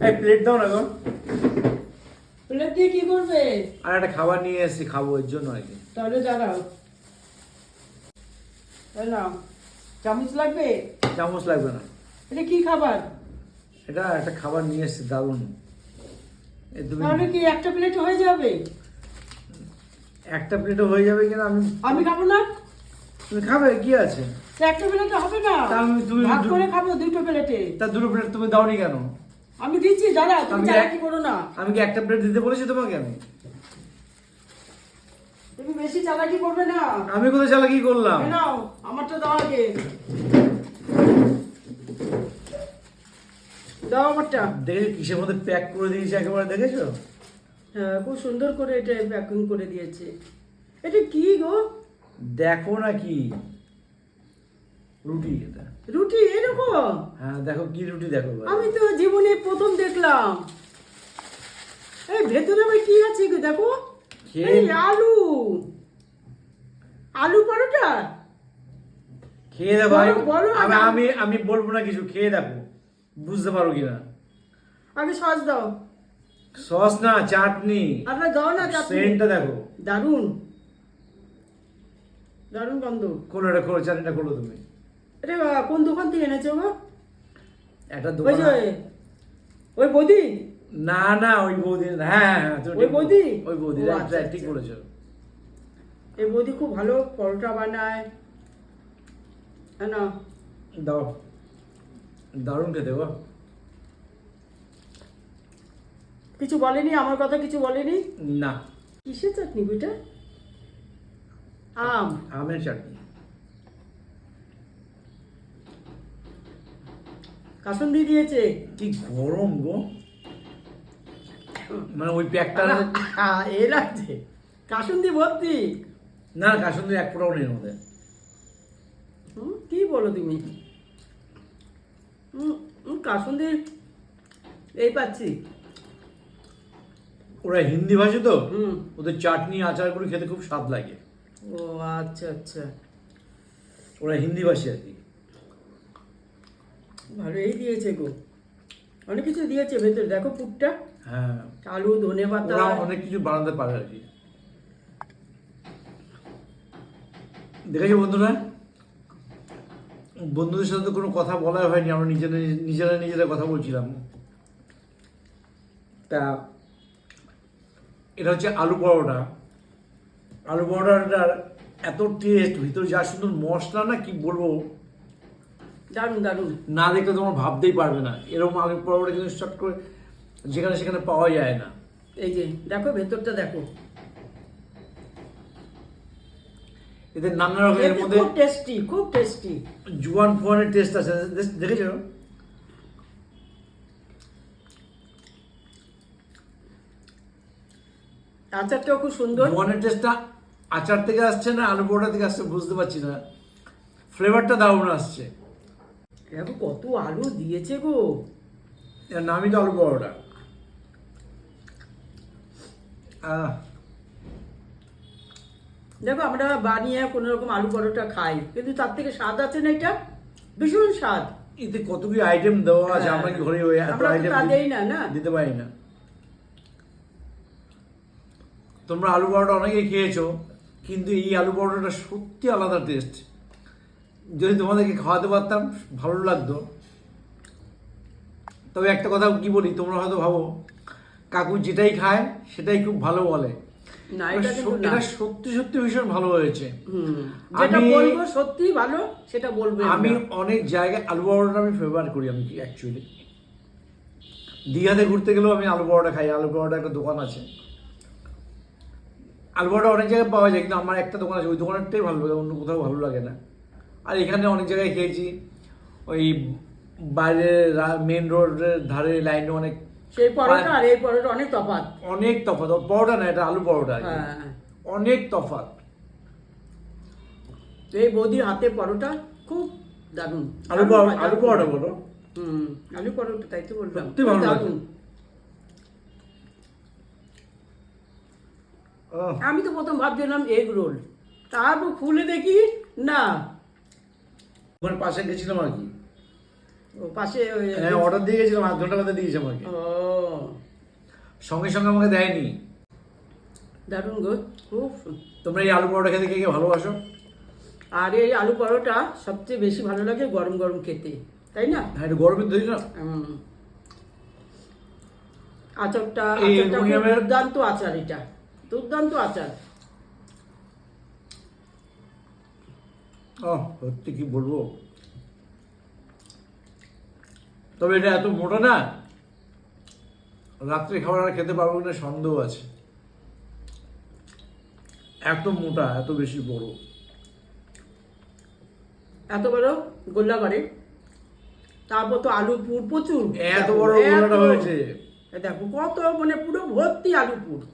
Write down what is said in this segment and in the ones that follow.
এই প্লেট দাও না গো। প্লেট দিয়ে কি করবে? আর একটা খাবার নিয়ে এসেছি খাব এর জন্য আর কি। তাহলে দাঁড়াও। নাও চামচ লাগবে? চামচ লাগবে না। এটা কি খাবার? এটা একটা খাবার নিয়ে এসেছি দারুণ। তাহলে কি একটা প্লেট হয়ে যাবে? একটা প্লেটও হয়ে যাবে কিনা আমি আমি খাব না? তুমি খাবে কি আছে? একটা প্লেটে হবে না। আমি- তুমি- ভাগ করে খাব দুটো প্লেটে তা দুটো প্লেট তুমি দাওনি কেন? আমি দিচ্ছি দাঁড়া তুমি কি করো না। আমি কি একটা প্লেট দিতে বলেছি তোমাকে আমি? তুমি বেশি চালাকি করবে না। আমি কোথায় চালাকি করলাম? নাও আমারটা দাও আগে। দাও আমারটা। দেখেছ কিসের মধ্যে প্যাক করে দিয়েছে একেবারে দেখেছ? হ্যাঁ খুব সুন্দর করে এটা প্যাকিং করে দিয়েছে। এটা কি গো? দেখো না কি। রুটি। এটা রুটি এরকম? হ্যাঁ দেখো কি রুটি দেখো আমি তো জীবনে প্রথম দেখলাম। এই ভেতরে আবার কি আছে দেখো? এই আলু। আলু পরোটা? খেয়ে দেখো আমি- আমি আমি আমি বলব না কিছু খেয়ে দেখো। বুঝতে পারো কিনা? আগে সস দাও। সস না চাটনি। আপনার দাও না চাটনি। সেন্টটা দেখো। দারুণ দারুণ গন্ধ। খোলো এটা খোলো চাটনিটা খোলো তুমি। এটা কোন দোকান থেকে এনেছো গো? একটা দোকান ওই বৌদি? না না ওই বৌদি হ্যাঁ হ্যাঁ ওই বৌদি? ওই বৌদি ও, আচ্ছা, ঠিক আচ্ছা। বলেছ। এই বৌদি খুব ভালো পরোটা বানায়। হ্যাঁ না। দাও। দারুণ খেতে গো। কিছু বলেনি? আমার কথা কিছু বলেনি? না। কিসের চাটনি বুইটা আম। আমের চাটনি। কাসন দিয়ে দিয়েছে। কি গরম গো। মানে ওই প্যাকটা এ লাগছে। কাসন দিয়ে ভর্তি। না কাসন্দি এক ফোটাও নেই হুম, কি বলো তুমি? হুম, হুম, কাসন এই পাচ্ছি। ওরা হিন্দি ভাষী তো? হুম। ওদের চাটনি আচার করে খেতে খুব স্বাদ লাগে। ও আচ্ছা আচ্ছা। ওরা হিন্দি ভাষী আর কি। ভালোই দিয়েছে গো। অনেক কিছু দিয়েছে ভেতরে দেখো পুরটা। হ্যাঁ। আলু ধনে পাতা। অনেক কিছু বানাতে পারে আর কি। দেখেছ বন্ধুরা? বন্ধুদের সাথে তো কোনো কথা বলাই হয়নি আমরা নিজেরা নিজেরা নিজেরা কথা বলছিলাম। তা এটা হচ্ছে আলু পরোটা। আলু পরোটাটার এত টেস্ট ভিতরে যা সুন্দর মশলা না কি বলব? দারুণ দারুণ না দেখলে তোমার ভাবতেই পারবে না। এরকম আলু পরোটা কিন্তু শর্ট করে যেখানে সেখানে পাওয়া যায় না। এই যে দেখো ভেতরটা দেখো। এদের নানা রকমের মধ্যে খুব টেস্টি খুব টেস্টি জুয়ান ফোয়ানের টেস্ট আছে। দেখ- দেখেছ? আচারটাও খুব সুন্দর। জুয়ানের টেস্টটা আচার থেকে আসছে না আলু পরোটা থেকে আসছে বুঝতে পারছি না। ফ্লেভারটা দারুণ আসছে। দেখো কত আলু দিয়েছে গো। এর নামই তো আলু পরোটা। আহ, দেখো আমরা বানিয়ে কোনো রকম আলু পরোটা খাই কিন্তু তার থেকে স্বাদ আছে না এটা? ভীষণ স্বাদ। এতে কত কি আইটেম দেওয়া আছে? হ্যাঁ। আমরা কি ঘরে ওই আমরা আইটেম দেই না, না? দিতে পারি না। তোমরা আলু পরোটা অনেকেই খেয়েছো কিন্তু এই আলু পরোটাটা সত্যি আলাদা টেস্ট যদি তোমাদেরকে খাওয়াতে পারতাম ভালো লাগতো। তবে একটা কথা কি বলি তোমরা হয়তো ভাবো কাকু যেটাই খায় সেটাই খুব ভালো বলে। এটা সত্যি সত্যি ভীষণ ভালো হয়েছে। যেটা আমি- বলব সত্যি ভালো সেটা বলবে আমি অনেক জায়গায় আলু পরোটা আমি ফেভার করি আমি অ্যাকচুয়ালি দীঘাতে ঘুরতে গেলেও আমি আলু পরোটা খাই আলু পরোটা একটা দোকান আছে। আলু পরোটা অনেক জায়গায় পাওয়া যায় কিন্তু আমার একটা দোকান আছে ওই দোকানটাই ভালো লাগে অন্য কোথাও ভালো লাগে না। আর এখানে অনেক জায়গায় খেয়েছি ওই বাইরে মেন রোডের ধারে লাইনে অনেক সেই পরোটা আর এই পরোটা অনেক তফাৎ। অনেক তফাৎ। পরোটা না এটা আলু পরোটা হ্যাঁ অনেক তফাৎ। এই বৌদির হাতে পরোটা খুব দারুণ। আলু পরোটা আলু পরোটা বলো। হুম আলু পরোটা তাই তো বললাম। দারুণ। আমি তো প্রথম ভাবছিলাম এগ রোল। তারপর খুলে দেখি না। ওখানে পাশে গেছিলাম আর কি। ও পাশে হ্যাঁ অর্ডার দিয়ে গেছিলাম আধ ঘণ্টা মধ্যে দিয়েছে আমাকে ও। সঙ্গে সঙ্গে আমাকে দেয়নি। দারুণ গো খুব তোমরা এই আলু পরোটা খেতে কে কে ভালোবাসো? আর এই আলু পরোটা সবচেয়ে বেশি ভালো লাগে গরম গরম খেতে তাই না? হ্যাঁ একটু গরমে দিই না? আচারটা আচারটা দুর্দান্ত আচার এটা দুর্দান্ত আচার। সত্যি কি বলব? তবে এটা এত মোটা না রাত্রে খাবার আর খেতে পারব না সন্দেহ আছে। এত মোটা এত বেশি বড়। এত বড় গোল্লা করে? তারপর তো আলু পুর প্রচুর। এত বড় এত- হয়েছে। দেখো কত মানে পুরো ভর্তি আলু পুর।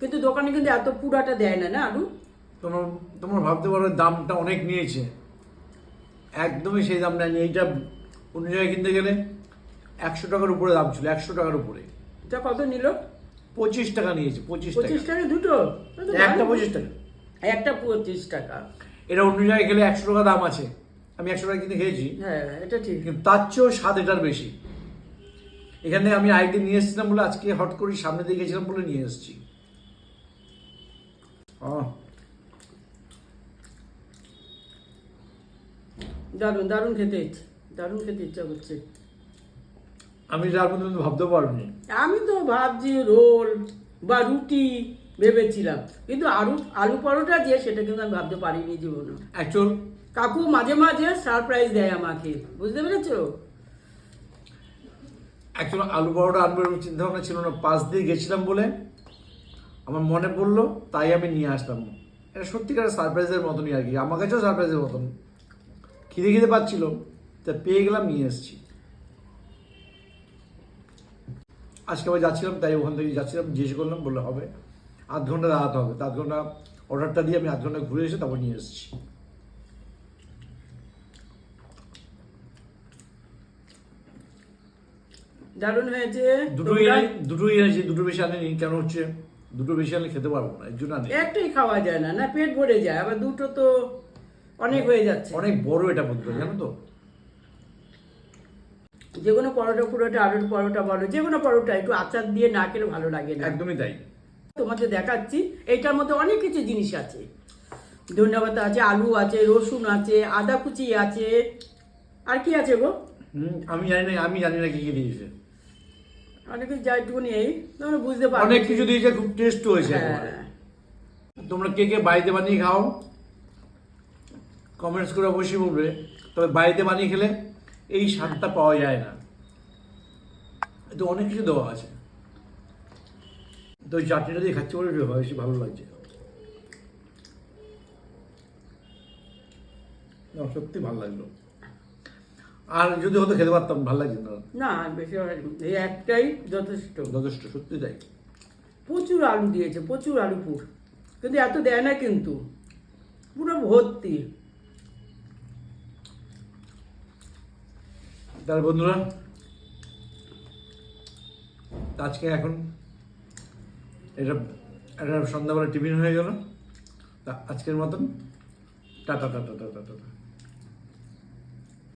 কিন্তু দোকানে কিন্তু এত পুরাটা দেয় না না আলু? তোমার তোমার ভাবতে পারো দামটা অনেক নিয়েছে। একদমই সেই দাম নেয়নি। এইটা অন্য জায়গায় কিনতে গেলে একশো টাকার উপরে দাম ছিল একশো টাকার উপরে। এটা কত নিল? পঁচিশ টাকা নিয়েছে পঁচিশ পঁচিশ টাকা দুটো? একটা পঁচিশ টাকা। একটা পঁচিশ টাকা। এটা অন্য জায়গায় গেলে একশো টাকা দাম আছে। আমি একশো টাকা কিনে খেয়েছি। হ্যাঁ এটা ঠিক। কিন্তু তার চেয়েও স্বাদ এটার বেশি। এখানে আমি আইডি নিয়ে এসেছিলাম বলে আজকে হট করে সামনে দিয়ে গেছিলাম বলে নিয়ে এসেছি। আহ, দারুণ দারুণ খেতে ইচ্ছে দারুণ খেতে ইচ্ছা করছে। আমি যার মধ্যে কিন্তু ভাবতে পারিনি। আমি তো ভাবছি রোল বা রুটি ভেবেছিলাম। কিন্তু আলু আলু পরোটা যে সেটা কিন্তু আমি ভাবতে পারিনি জীবনে। অ্যাকচুয়াল কাকু মাঝে মাঝে সারপ্রাইজ দেয় আমাকে বুঝতে পেরেছ? অ্যাকচুয়ালি আলু পরোটা আনব এরকম চিন্তা ভাবনা ছিল না। পাশ দিয়ে গেছিলাম বলে আমার মনে পড়ল তাই আমি নিয়ে আসলাম। এটা সত্যিকার সারপ্রাইজের মতনই আর কি। আমার কাছেও সারপ্রাইজের মতন। খিদে খিদে পাচ্ছিল তা পেয়ে গেলাম নিয়ে এসেছি। আজকে আবার যাচ্ছিলাম তাই ওখান থেকে যাচ্ছিলাম জিজ্ঞেস করলাম বললে হবে। আধ ঘণ্টা দাঁড়াতে হবে আধ ঘণ্টা অর্ডারটা দিয়ে আমি আধ ঘণ্টা ঘুরে এসে তারপর নিয়ে এসেছি। দারুণ হয়েছে। দুটোই এনেছি দুটো বেশি আনেনি কেন হচ্ছে? দুটো বেশি আনলে খেতে পারব না এর জন্য একটাই খাওয়া যায় না না পেট ভরে যায় আবার দুটো তো অনেক হয়ে যাচ্ছে। অনেক বড় এটা বলতে জানো তো? যে কোনো পরোটা পুরোটা আলুর পরোটা বলো যে কোনো পরোটা একটু আচার দিয়ে না খেলে ভালো লাগে না। একদমই তাই। তোমাদের দেখাচ্ছি এইটার মধ্যে অনেক কিছু জিনিস আছে। ধন্যবাদ আছে আলু আছে রসুন আছে আদা কুচি আছে। আর কি আছে গো? হুম, আমি জানি না আমি জানি না কি কি দিয়েছে। অনেকে যা একটু নেই তোমরা বুঝতে পারো। অনেক কিছু দিয়েছে খুব টেস্ট হয়েছে হ্যাঁ। তোমরা কে কে বাড়িতে বানিয়ে খাও? কমেন্টস করে অবশ্যই বলবে তবে বাড়িতে বানিয়ে খেলে এই স্বাদটা পাওয়া যায় না। তো অনেক কিছু দেওয়া আছে। তো চাটনিটা দিয়ে খাচ্ছি বলে বেশি ভালো লাগছে। না, সত্যি ভালো লাগল। আর যদি হয়তো খেতে পারতাম ভালো লাগছে না। না বেশি এই একটাই যথেষ্ট। যথেষ্ট সত্যি তাই। প্রচুর আলু দিয়েছে প্রচুর আলু পুর। কিন্তু এত দেয় না কিন্তু। পুরো ভর্তি। তার বন্ধুরা, আজকে এখন এটা এটা সন্ধ্যাবেলা টিফিন হয়ে গেল। তা আজকের মতন, টাটা টাটা টাটা টাটা।